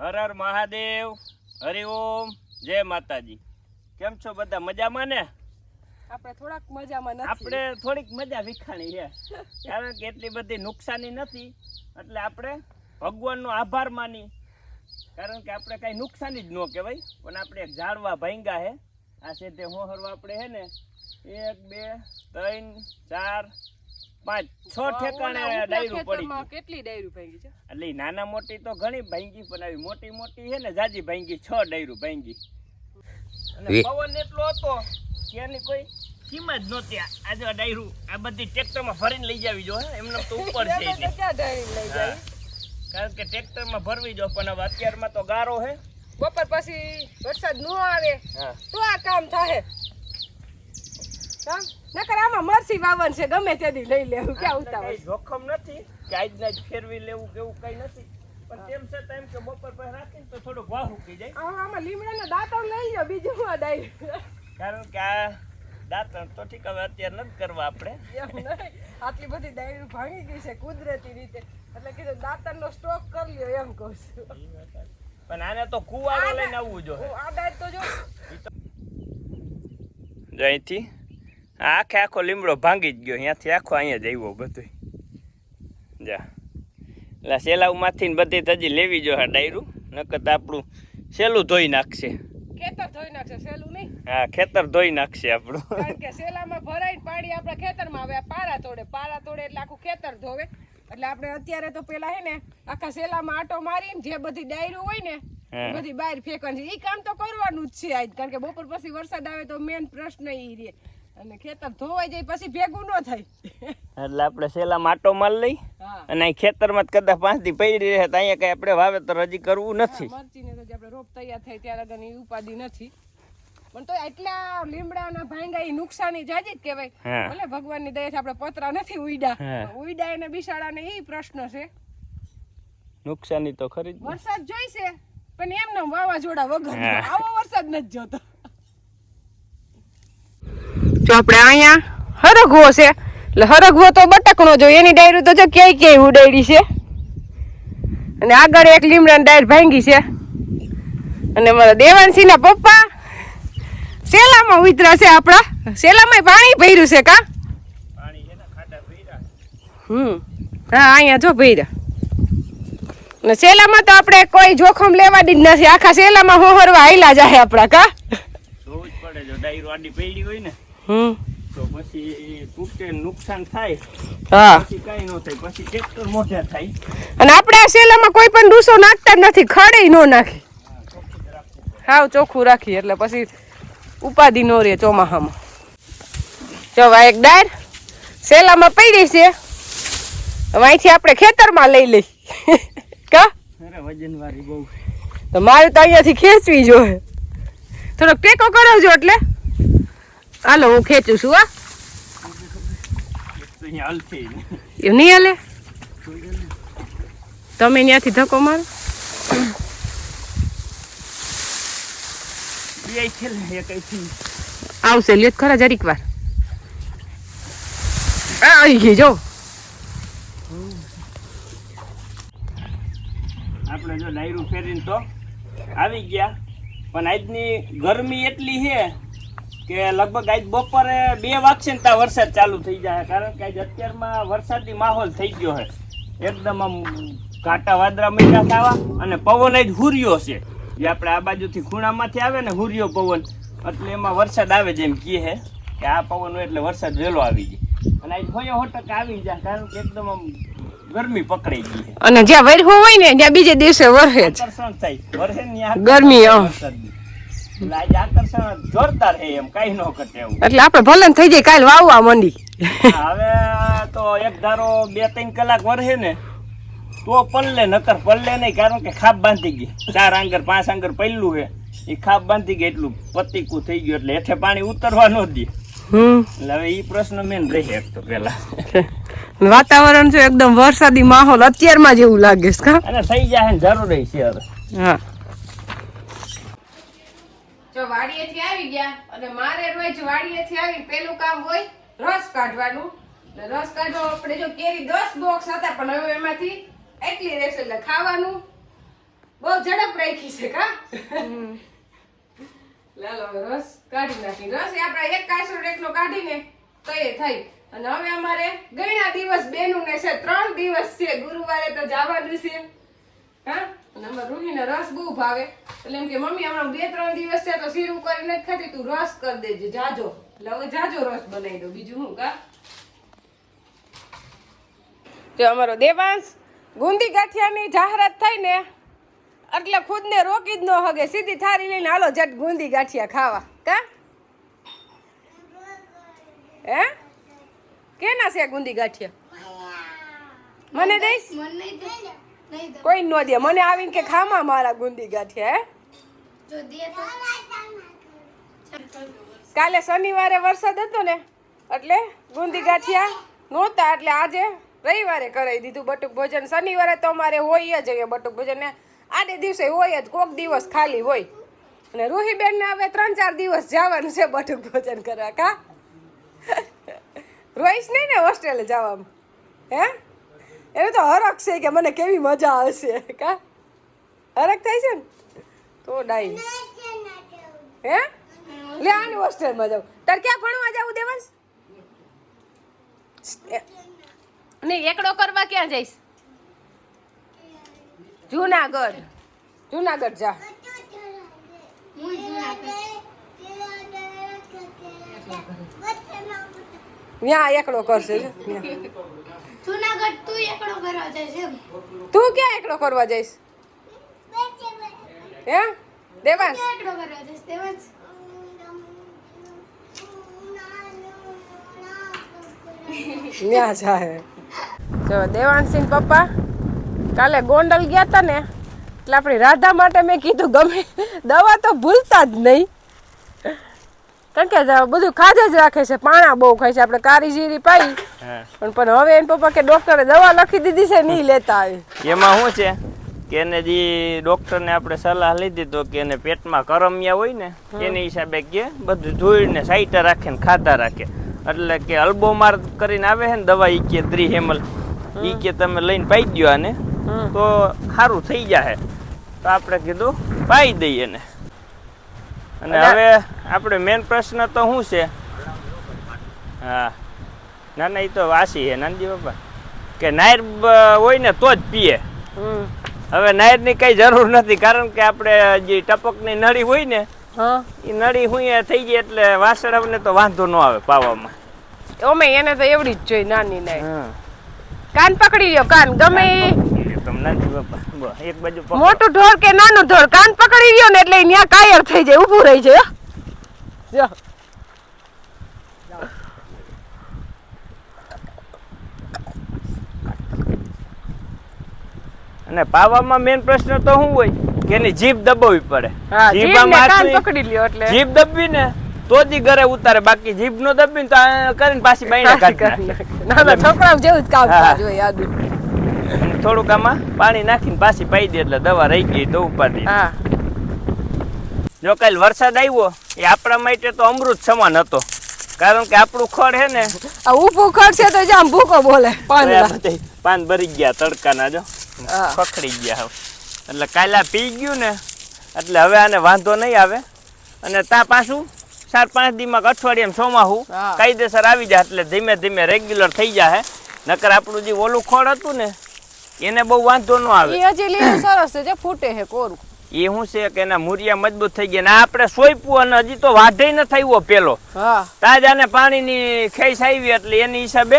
હર હર મહાદેવ. હરિઓમ જય માતાજી. કેમ છો બધા? મજામાં ને? આપણે થોડાક મજામાં નથી. આપણે થોડીક મજા વિખાણી છે. કારણ કે એટલી બધી નુકસાની નથી. એટલે આપણે ભગવાનનો આભાર માની. કારણ કે આપણે કાંઈ નુકસાની જ ન કહેવાય. પણ આપણે એક ઝાડવા ભાંગા હે આ છે તે હોહરવા આપણે હે ને એક બે ત્રણ ચાર પાંચ છ ઠેકાણે ડાયરું પડી કેટલી ડાયરું ભાંગી છે? એટલે નાના મોટી તો ઘણી ભાંગી પણ આવી મોટી મોટી છે ને જાજી ભાંગી છ ડાયરું ભાંગી. અને પવન એટલો હતો એની કોઈ નહોતી. આજે ડાયરું આ બધી ટ્રેક્ટરમાં ભરીને લઈ જાવી જો હે. એમને તો ઉપર છે કારણ કે ટ્રેક્ટરમાં ભરવી જો પણ હવે અત્યારમાં તો ગારો હે. બપોર પછી વરસાદ ન આવે તો આ કામ થાય કામ નકર આમાં મરસી વાવન છે ગમે તેથી લઈ લેવું ક્યાં ઉતાવળ? જોખમ નથી. કે આજના જ ફેરવી લેવું કે એવું કઈ નથી. પણ તેમ છતાં એમ કે બપોર પર રાખીને તો થોડુંક વાહ ઉકી જાય. આમાં આમાં લીમડાના દાંતણ લઈ લો બીજું આ ડાયરી કારણ કે આ દાંતણ તો ઠીક હવે અત્યારે નથી કરવા આપણે. એમ નહીં. આટલી બધી ડાયરી ભાંગી ગઈ છે કુદરતી રીતે. એટલે કીધું દાંતણનો સ્ટોક કરી લ્યો એમ કહું છું. પણ આને તો કુવાડો લઈને આવવું જોઈએ. આ ડાયર તો જો અહીંથી આખે આખો લીમડો ભાંગી જ ગયો. અહીંયાથી આખો અહીંયા જ આવ્યો બધું જા. એટલે સેલાવમાંથી ને બધી તજી લેવી જો ડાયરું. નકર આપણું સેલું ધોઈ નાખશે. ખેતર ધોઈ નાખશે સેલું નહીં? હા ખેતર ધોઈ નાખશે આપણું. કારણ કે સેલામાં ભરાઈને પાણી આપણા ખેતરમાં આવે પારા તોડે. પારા તોડે એટલે આખું ખેતર ધોવે. એટલે આપણે અત્યારે તો પેલા હે ને આખા સેલામાં આટો મારીને જે બધી ડાયરો હોય ને બધી બહાર ફેંકવાની એ કામ તો કરવાનું જ છે આજ. કારણ કે બપોર પછી વરસાદ આવે તો મેન પ્રશ્ન ઈ રહે. અને ખેતર ધોવાઈ જાય પછી ભેગું ન થાય. એટલે આપણે સેલા માટો માલ લઈ અને અહીં ખેતરમાં કદાચ પાંચ દી પડી રહે તો અહીંયા કઈ આપણે વાવેતર હજી કરવું નથી. મરચીને તો આપણે રોપ તૈયાર થાય ત્યારે આગળની ઉપાધિ નથી. પણ તો એટલા લીમડાના ભાંગા ઈ નુકસાની જાજી જ કહેવાય. ભલે ભગવાનની દયાથી આપણે પતરા નથી ઉઈડા. ઉઈડા એને બિસાડાને ઈ પ્રશ્ન છે. નુકસાની તો ખરી જ વરસાદ જોઈશે પણ એમને વાવાઝોડા વગર આવો વરસાદ નથી જોતો. જો આપણે અહીંયા હરગવો છે. એટલે હરગવો તો બટકનો જો એની ડાયરું તો જો ક્યાંય ક્યાંય ઉડાડી છે. અને આગળ એક લીમડાની ડાયર ભાંગી છે. અને મારા દેવાનસિંહના પપ્પા સેલામાં ઉતરા છે આપણા. સેલામાં પાણી ભર્યું છે કા? હમ, હા, અહીંયા જો ભર્યા. અને સેલામાં તો આપણે કોઈ જોખમ લેવા જ નથી. આખા સેલામાં હોહરવા હાયલા જાય આપણા કા? પડે, જો ડાયરો આડી પડી હોય ને. હમ. તો પછી તૂટે નુકસાન થાય. હા. પછી કઈ ન થાય. પછી ટ્રેક્ટર મોઢે થાય. અને આપણે આ સેલામાં કોઈ પણ ડૂસો નાખતા જ નથી. ખડે ન નાખી. હાવ ચોખ્ખું રાખી એટલે પછી ઉપાધિ નો રહે ચોમાહામાં. જો આ એક ડાયર સેલામાં પડી છે. હવે અહીંથી આપણે ખેતરમાં લઈ લઈ. કા? અરે બહુ. તો મારે તો અહીંયાથી ખેંચવી જોઈએ. થોડોક ટેકો કરાવજો એટલે. હાલો હું ખેંચું છું હા. એવું નહીં હાલે? તમે ત્યાંથી ધક્કો મારો. આવશે લ્યો ખરા જરીક વાર. આવી ગઈ જો. આપણે જો ડાયરું ફેરીને તો આવી ગયા. પણ આજની ગરમી એટલી છે કે લગભગ આજ બપોરે બે વાગશે ને ત્યાં વરસાદ ચાલુ થઈ જાય. કારણ કે આજ અત્યારમાં વરસાદી માહોલ થઈ ગયો છે. એકદમ આમ કાંટા વાદરા મીઠા થવા અને પવન જ હુર્યો છે. જે આપણે આ બાજુથી ખૂણામાંથી આવે ને હુર્યો પવન એટલે એમાં વરસાદ આવે જેમ કહે છે કે આ પવન હોય એટલે વરસાદ વહેલો આવી જાય. અને આજ હોયો હોટક આવી જાય કારણ કે એકદમ આમ ગરમી પકડાઈ ગઈ છે. અને જ્યાં વરહો હોય ને ત્યાં બીજે દિવસે વરહે જ. ગરમી, હા. એટલે આજે આકર્ષણ જોરદાર છે એમ કઈ ન ઘટે એવું. એટલે આપણે ભલે થઈ જાય કાલ વાવવા મંડી. હવે તો એક ધારો બે ત્રણ કલાક વરસે ને તો પલ્લે નકર પલ્લે નહીં કારણ કે ખાપ બાંધી ગઈ. ચાર આંગર પાંચ આંગર પહેલું છે. એ ખાપ બાંધી ગઈ એટલું પતિકું થઈ ગયું એટલે હેઠે પાણી ઉતરવા ન દે. એટલે હવે એ પ્રશ્ન મેન રહે એક તો પેલા વાતાવરણ છે એકદમ વરસાદી માહોલ અત્યારમાં જેવું લાગે છે અને થઈ જાય જરૂરી છે હવે. હા. જો વાડીએથી આવી ગયા અને મારે રોજ વાડીએથી આવી પેલું કામ હોય રસ કાઢવાનું. રસ કાઢો આપણે જો કેરી દસ બોક્સ હતા પણ હવે એમાંથી એટલી રહેશે એટલે ખાવાનું. બહુ ઝડપ રાખી છે કા? લાલો રસ કાઢી નાખી. રસ એ આપણે એક કાસરો એકલો કાઢીને તો એ થઈ. અને હવે અમારે ગણા દિવસ બેનું ને છે ત્રણ દિવસ છે. ગુરુવારે તો જવાનું છે. હા? અમારે રૂહીને રસ બહુ ભાવે. એટલે એમ કે મમ્મી હમણાં બે ત્રણ દિવસ છે તો શીરું કરીને જ ખાતી તું રસ કરી દેજે જાજો. એટલે હવે જાજો રસ બનાવી દો બીજું શું કા? જો અમારો દેવાંશ ગુંદી ગાંઠિયાની જાહેરાત થઈ ને એટલે ખુદને રોકી જ ન હગે સીધી થારી લઈને હાલો જટ ગુંદી ગાંઠિયા ખાવા. કા? હે? કેના છે ગુંદી ગાંઠિયા? મને દઈશ? મને નહીં દે નહીં દે કોઈ ન દે. મને આવીને કે ખામાં મારા ગુંદી ગાંઠિયા કાલે શનિવારે વરસાદ હતો ને એટલે ગુંદી ગાંઠિયા નહોતા એટલે આજે રવિવારે કરાવી દીધું બટુક ભોજન. શનિવારે તો અમારે હોય જ બટુક ભોજન ને. આડે દિવસે હોય જ કોક દિવસ ખાલી હોય. અને રૂહીબેન ને હવે ત્રણ ચાર દિવસ જવાનું છે બટુક ભોજન કરવા કા? રોઈશ નહીં ને હોસ્ટેલે જવામાં હે? એને તો હરખ છે કે મને કેવી મજા આવશે કા? હરખ થાય છે ને? તો ડાઈ. હે? લે આની હોસ્ટેલમાં જાઉં. તાર ક્યાં ભણવા જાવું દેવાંશ? નહીં એકડો કરવા ક્યાં જઈશ? જુનાગઢ. જુનાગઢ જા. હું ત્યાં એકડો કરશે. જુનાગઢ તું એકડો કરવા જાય એમ. તું ક્યાં એકડો કરવા જઈશ? હે? દેવાંશ? એકડો કરવા જઈશ જ જાય જો દેવાંશી પપ્પા કાલે ગોંડલ ગયા હતા ને એટલે આપણી રાધા માટે મેં કીધું ગમે દવા તો ભૂલતા જ નહીં. કારણ કે બધું ખાધે જ રાખે છે પાણા બહુ ખાય છે આપણે કારી જીરી પાઈ. પણ પણ હવે એન પપ્પા કે ડોક્ટરે દવા લખી દીધી છે નહીં લેતા આવી. એમાં શું છે કે એને જે ડોક્ટરને આપણે સલાહ લીધી તો કે એને પેટમાં કરમિયા હોય ને એની હિસાબે કે બધું ધોઈને સાઈટે રાખે ને ખાતા રાખે. એટલે કે અલ્બોમાર કરીને આવે છે ને દવા ઈ કે ત્રી હેમલ ઈ કે તમે લઈને પાઈ દ્યો આને. તો સારું થઈ જાય તો આપણે કીધું પાઈ દઈએ ને અને હવે આપણે મેન પ્રશ્ન તો શું છે? હા. ના ના એ તો વાસી છે નાનજી બાપા કે નાયર હોય ને તો જ પીએ. હમ. હવે નાયરની કઈ જરૂર નથી કારણ કે આપણે જે ટપકની નળી હોય ને એ નળી હોય થઈ જાય એટલે વાસળાને તો વાંધો ન આવે પાવામાં. ઓમે એને તો એવડી જ જોઈ નાની નાય હા. કાન પકડી લ્યો કાન. ગમે એક બાજુ મોટું ઢોર કે નાનું ઢોર? કાન પકડી ગયો ને એટલે ત્યાં કાયર થઈ જાય ઊભું રહી જાય જો અને પાવામાં મેન પ્રશ્ન તો શું હોય? કે એની જીભ દબાવવી પડે. જીભમાં પકડી લ્યો એટલે. જીભ દબવી ને તો જ ઘરે ઉતારે. બાકી જીભ નો દબી ને તો કરીને પાછી બાઈને કાઢી નાખે. ના છોકરાઓ જેવું જ કામ જોઈએ અને થોડુંક આમાં પાણી નાખીને પાછી પાઈ દે એટલે દવા રહી ગઈ તો ઉપાડી હા. જો કાલ વરસાદ આવ્યો એ આપણા માટે તો અમૃત સમાન હતો. કારણ કે આપણું ખડ હે ને આ ઊભું છે તો જામ ભૂકો બોલે પાન પાન ભરી ગયા તડકાના જો. ખખડી ગયા હવે. એટલે કાલે પી ગયું ને એટલે હવે આને વાંધો નહીં આવે. અને તા પાછું ચાર પાંચ દીમાં અઠવાડિયામાં ચોમાહું હું. કાયદેસર આવી જાય એટલે ધીમે ધીમે રેગ્યુલર થઈ જાય નકર આપણું જે ઓલું ખોળ હતું ને એને બહુ વાંધો ન આવે. એ હજી લીલું સરસ છે જે ફૂટે છે કોરું. એ હું છે કે એના મૂરિયા મજબૂત થઈ ગયા ને આપણે સોયપું અને હજી તો વાઢે ન થયો પેલો. તાજા તાજાને પાણીની ખેસ આવી એટલે એની હિસાબે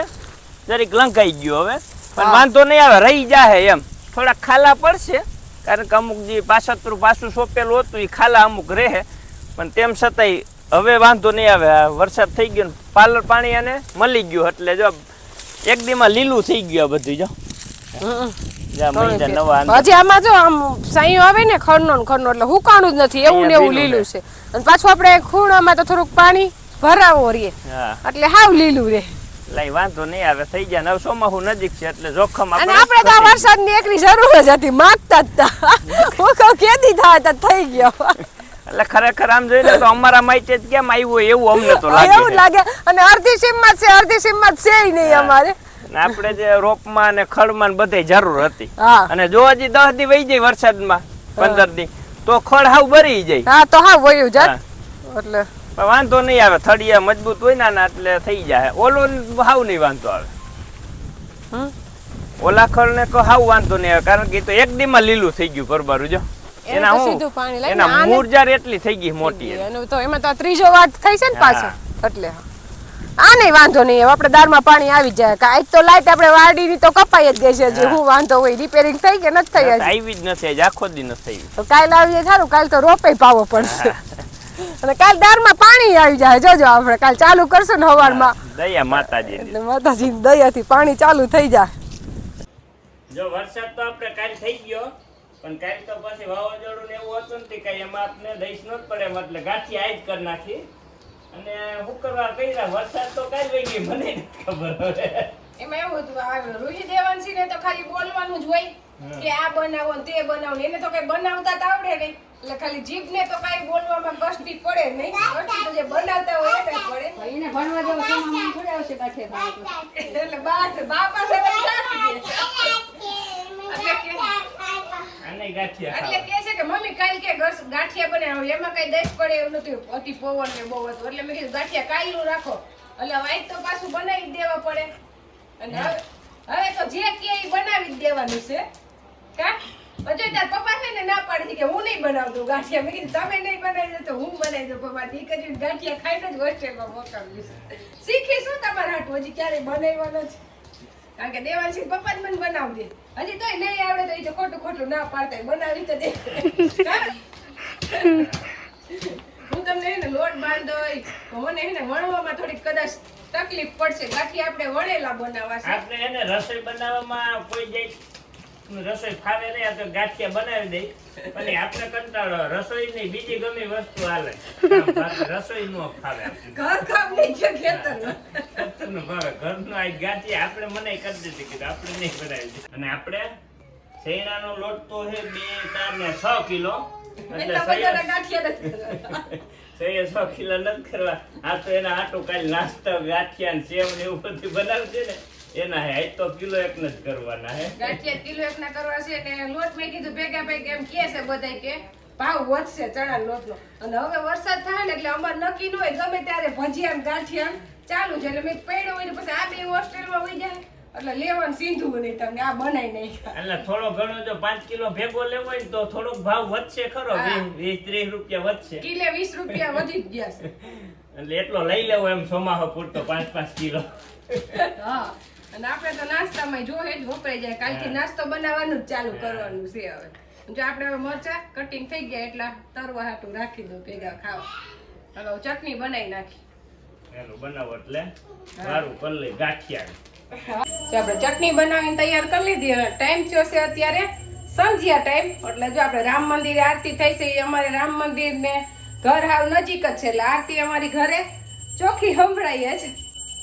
જરીક લંકાઈ ગયો હવે. પણ વાંધો નહીં આવે રહી જાહે એમ. થોડાક ખાલા પડશે કારણ કે અમુક જે પાછતરું પાછું સોંપેલું હતું એ ખાલા અમુક રહે. પણ તેમ છતાંય હવે વાંધો નહીં આવે વરસાદ થઈ ગયો ને પાલર પાણી અને મળી ગયું એટલે જો એક દીમાં લીલું થઈ ગયું બધું જો. હજી આમાં જો આમ સાઈઓ આવે ને ખરનો ને ખડનો એટલે હુકાણું જ નથી એવું ને એવું લીલું છે. અને પાછું આપણે ખૂણામાં તો થોડુંક પાણી ભરાવો રહીએ એટલે હાવ લીલું રે. લઈ વાંધો નહીં આવે થઈ ગયા ને હવે ચોમાસું નજીક છે એટલે જોખમ અને આપણે તો આ વરસાદની એકની જરૂર જ હતી માંગતા જ તા. હું કહું કેદી થાય થઈ ગયો. એટલે ખરેખર આમ જોઈને તો અમારા માટે જ કેમ આવ્યું એવું અમને તો લાગે એવું લાગે. અને અડધી સીમમાં માં છે અડધી સીમમાં છે નહીં અમારે. ને આપણે જે રોપમાં અને ખડમાં ને બધે જરૂર હતી. અને જો હજી દસ દી વહી જાય વરસાદમાં પંદર દી તો ખડ હાવ ભરી જાય. હા તો હાવ વયું જાય એટલે વાંધો નહીં આવે થડિયા મજબૂત હોય ના એટલે થઈ જાય. ઓલો હાવ નહીં વાંધો આવે. ઓલા ખડ ને તો હાવ વાંધો નહીં આવે કારણ કે તો એક દીમાં લીલું થઈ ગયું પરબારું જો. એના હું? એના ને મૂરજાર એટલી થઈ ગઈ મોટી તો એમાં તો ત્રીજો વાત થઈ છે ને પાછો. એટલે. આ નહીં વાંધો નહીં આપણે દાળમાં પાણી આવી જાય. કે આજ તો લાઈટ આપણે વાડીની તો કપાઈ જ ગઈ છે જે હું. વાંધો હોય રિપેરિંગ થઈ કે નથી થઈ? આવી જ નથી આજે આખો દી નથી થઈ તો કાલ આવીએ સારું કાલ તો રોપે પાવો પડશે. અને કાલ દાળમાં પાણી આવી જાય જોજો આપણે કાલ ચાલુ કરશું ને સવારમાં દયા માતાજી માતાજી દયાથી પાણી ચાલુ થઈ જાય. જો વરસાદ તો આપણે કાલ થઈ ગયો પણ કાલ તો પછી વાવાઝોડું ને એવું હતું ને કઈ એમાં આપણે દઈશ ન પડે એટલે ગાંઠી આઈ જ કરી નાખી. અને શુક્રવાર કર્યા વરસાદ તો કાલ વહી ગઈ મને ખબર હવે. એમાં એવું હતું આ રૂહી દેવાંશી ને તો ખાલી બોલવાનું જ હોય કે આ બનાવો ને તે બનાવો ને એને તો કઈ બનાવતા જ આવડે નહીં. એટલે ખાલી જીભ ને તો કઈ બોલવામાં કષ્ટી પડે નહીં. કષ્ટી જે બનાવતા હોય એને પડે એને ભણવા જેવું સામાન થોડી આવશે પાછે એટલે બા બાપા સાથે તો એટલે કે- કાલ કે ગાંઠિયા બનાવો એમાં કઈ દસ પડે એવું નથી અતિ પવન ને બહુ હતું. એટલે મેં કીધું, ગાંઠિયા કાલનું રાખો. એટલે વાઈટ તો પાછું બનાવી દેવા પડે. અને હવે તો જે કે એ બનાવી દેવાનું છે. કા? પછી તાર પપ્પા છે ને ના પાડી કે હું નહીં બનાવતું ગાંઠિયા. મેં કીધું, તમે નહીં બનાવી તો હું બનાવી દઉં. પપ્પા ઈ કરીને ગાંઠિયા ખાઈને જ હોસ્ટેલમાં મોકલ્યું શીખી શીખીશું તમારા હાટું. હજી ક્યારેય બનાવવાનો છે કારણ કે દેવાંશી પપ્પા જ મને બનાવી દે હજી તોય નહીં આવડે તો ખોટું ખોટું ના પાડતા બનાવી તો દે. હું તમને એને લોટ બાંધો મને એને વણવામાં થોડીક કદાચ તકલીફ પડશે. બાકી આપણે વણેલા બનાવવા છે આપણે એને રસોઈ બનાવવામાં કોઈ જાય રસોઈ ફાવે નહીં તો ગાંઠિયા બનાવી દે. અને આપણે કંટાળો રસોઈ ની બીજી ગમે વસ્તુ હાલે. રસોઈ નો ફાવે ઘર કામ નહીં છે ખેતર ઘરનું આ ગાંઠિયા આપણે મને કરી દીધી કે આપણે નહીં બનાવી. અને આપણે શેણાનો લોટ તો હે બે ચાર ને છ કિલો. એટલે છ કિલો નથી કરવા આ તો એના આટો કાલ નાસ્તો ગાંઠિયા ને સેવ ને એવું બધું બનાવશે ને. એના હે તો કિલો એક જ કરવાના હે. ગાંઠિયા કિલો એકના કરવા છે ને લોટ મેં કીધું ભેગા ભેગા એમ કે છે બધાય કે ભાવ વધશે ચણા લોટનો અને હવે વરસાદ થાય ને એટલે અમાર નક્કી ન હોય ગમે ત્યારે ભજીયા ને ગાંઠિયા ચાલુ છે એટલે મેં પડ્યો હોય ને પછી આ બે હોસ્ટેલમાં હોય જાય. એટલે લેવાનું સીધું નહીં તમને આ બનાવી નાખ્યા. એટલે થોડો ઘણો જો પાંચ કિલો ભેગો લેવો હોય તો થોડોક ભાવ વધશે ખરો હા. વીસ વીસ ત્રીસ રૂપિયા વધશે. કિલે વીસ રૂપિયા વધી જ ગયા છે. એટલે એટલો લઈ લેવો એમ સોમાહો પૂરતો પાંચ પાંચ કિલો. હા અને આપણે તો નાસ્તામાં જોહે જ વપરાઈ જાય કાલથી નાસ્તો બનાવવાનું જ ચાલુ કરવાનું છે હવે. જો આપણે હવે મરચા કટિંગ થઈ ગયા એટલા તરવા હાટું રાખી દો ભેગા ખાવ. હવે ચટણી બનાવી નાખી. એનું બનાવો એટલે સારું કરી લઈ ગાંઠિયા. જો આપણે ચટણી બનાવીને તૈયાર કરી લીધી અને ટાઈમ થયો છે અત્યારે સંધ્યા ટાઈમ એટલે જો આપણે રામ મંદિરે આરતી થઈ છે, એ અમારે રામ મંદિર ને ઘર હાવ નજીક જ છે, એટલે આરતી અમારી ઘરે ચોખ્ખી સંભળાઈએ જ.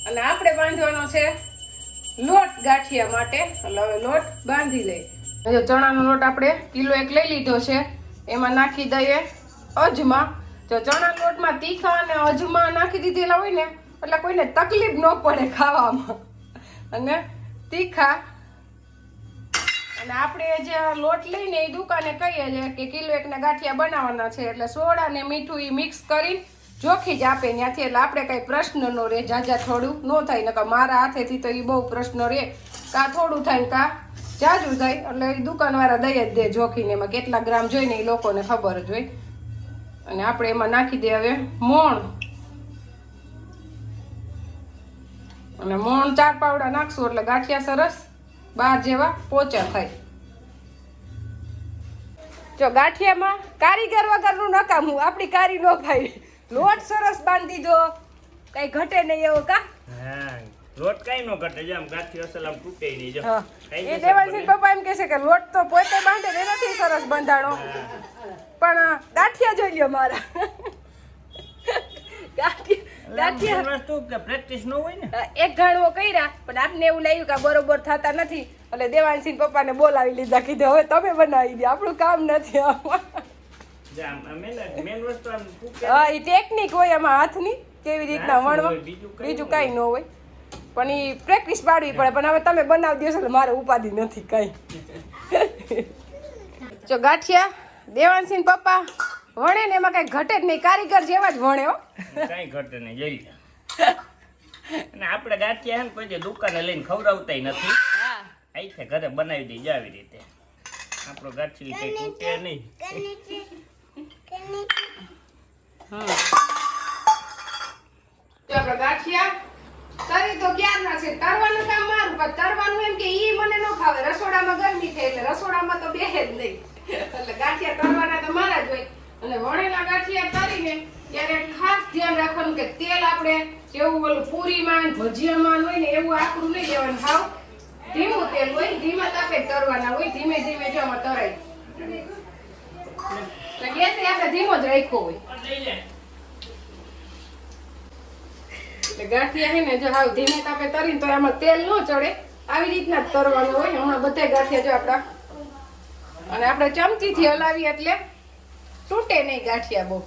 અને આપણે બાંધવાનો છે લોટ ગાંઠિયા માટે. એટલે હવે લોટ બાંધી લઈએ. જો ચણાનો લોટ આપણે કિલો એક લઈ લીધો છે, એમાં નાખી દઈએ અજમા. જો ચણા લોટમાં તીખા અને અજમા નાખી દીધેલા હોય ને, એટલે કોઈને તકલીફ ન પડે ખાવામાં. અને તીખા. અને આપણે જે લોટ લઈને એ દુકાને કહીએ છીએ કે કિલો એકના ગાંઠિયા બનાવવાના છે, એટલે સોડા ને મીઠું એ મિક્સ કરી જોખી જ આપે ત્યાંથી, એટલે આપણે કાંઈ પ્રશ્ન નો રહે જાજા થોડું ન થાય, નકર મારા હાથેથી તો એ બહુ પ્રશ્ન રહે. કા થોડું થાય ને કા જાજુ થાય, એટલે એ દુકાનવાળા દઈ જ દે જોખીને એમાં કેટલા ગ્રામ જોઈને એ લોકોને ખબર જ હોય. અને આપણે એમાં નાખી દે હવે મોણ. અને મોણ ચાર પાવડા નાખશું એટલે ગાંઠિયા સરસ બાર જેવા પોચા થાય. જો ગાંઠિયામાં કારીગર વગરનું નકામું આપણી કારી નો ભાઈ લોટ સરસ બાંધી દો કઈ ઘટે નહીં એવો કા? લોટ કઈ નો ઘટે. જેમ ગાંઠિયો અસલ આમ તૂટે નહીં. જો એ જશે પપ્પા એમ કહે છે કે લોટ તો પોતે બાંધે ને નથી સરસ બંધાણો. પણ ગાંઠિયા જોઈ લ્યો મારા. ગાંઠિયા પ્રેક્ટિસ ન હોય ને. એક ઘાણવો કર્યા પણ આપને એવું લાગ્યું કે બરોબર થતા નથી. એટલે દેવાનસિંહ પપ્પાને બોલાવી લીધા કીધું હવે તમે બનાવી દે આપણું કામ નથી હા એ ટેકનિક હોય એમાં હાથની કેવી રીતના વણવા. બીજું કાંઈ ન હોય. પણ એ પ્રેક્ટિસ પાડવી પડે પણ હવે તમે બનાવી દેશો એટલે મારે ઉપાધિ નથી કાંઈ. જો ગાંઠિયા દેવાનસિંહ પપ્પા વણે ને એમાં કઈ ઘટે જ નહીં કારીગર જેવા જ વણે હો. કઈ ઘટે નહીં જઈ અને આપણે ગાંઠિયા ને કોઈ દુકાને લઈને ખવડાવતા નથી. અહીંથી ઘરે બનાવી દઈએ આવી રીતે. આપણો ગાંઠિયું કઈ તૂટે નહીં. આપણે ગાંઠિયા તરી તો ક્યારના છે? તરવાનું કામ મારું પણ તરવાનું એમ કે ઈ મને ન ખાવે રસોડામાં ગરમી થાય એટલે રસોડામાં તો બેહે જ નહીં. એટલે ગાંઠિયા તરવાના તો મારા જ હોય. અને વણેલા ગાંઠિયા તરીને ત્યારે ખાસ ધ્યાન રાખવાનું કે તેલ આપણે જેવું ઓલું પૂરીમાં ભજીયામાં હોય ને એવું આકરું નહીં દેવાનું. ખાવ ધીમું તેલ હોય, ધીમા તાપે તરવાના હોય, ધીમે ધીમે જો આમાં તરાય. એટલે ગેસ આપણે ધીમો જ રાખ્યો હોય. ગાંઠિયા છે ને જો હાવ ધીમે તાપે તરીને તો એમાં તેલ ન ચડે. આવી રીતના જ તરવાનું હોય. હમણાં બધા ગાંઠિયા જો આપણા અને આપણે ચમચીથી હલાવીએ એટલે તૂટે નહીં ગાંઠિયા બહુ.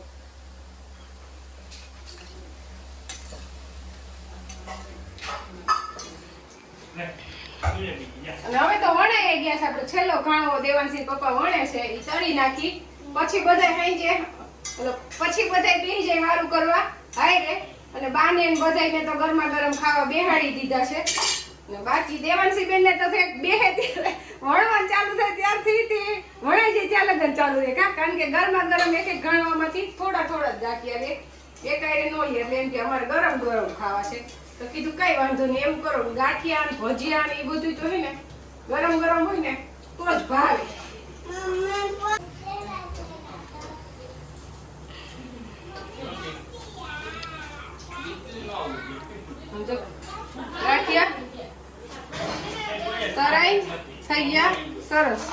હવે તો વણાઈ ગયા છે, આપણો છેલ્લો ઘાણો દેવાનસિંહ પપ્પા વણે છે એ તળી નાખી. પછી બધા હાઈ જે પછી બધા પી જાય મારું કરવા, હાય રે. અને બાને ને તો ગરમા ગરમ ખાવા બેહાડી દીધા છે. ને બાકી દેવાનસિંહ બેન ને તો બેહે વણવાનું ચાલુ થાય ત્યારથી તે વણાઈ જાય ત્યાં લગન ચાલુ રહે. કા? કારણ કે ગરમા ગરમ એક એક ગણવામાંથી થોડા થોડા જ ગાંઠિયા લે. એકાયરે ન નો એટલે એમ કે અમારે ગરમ ગરમ ખાવા છે. તો કીધું કઈ વાંધો નહીં, એમ કરો. ગાંઠિયા ને ભજીયા ને એ બધું તો ને, ગરમ ગરમ હોય ને, તો જ ભાવે. ગાંઠિયા? તરાઈ? થઈ ગયા? સરસ.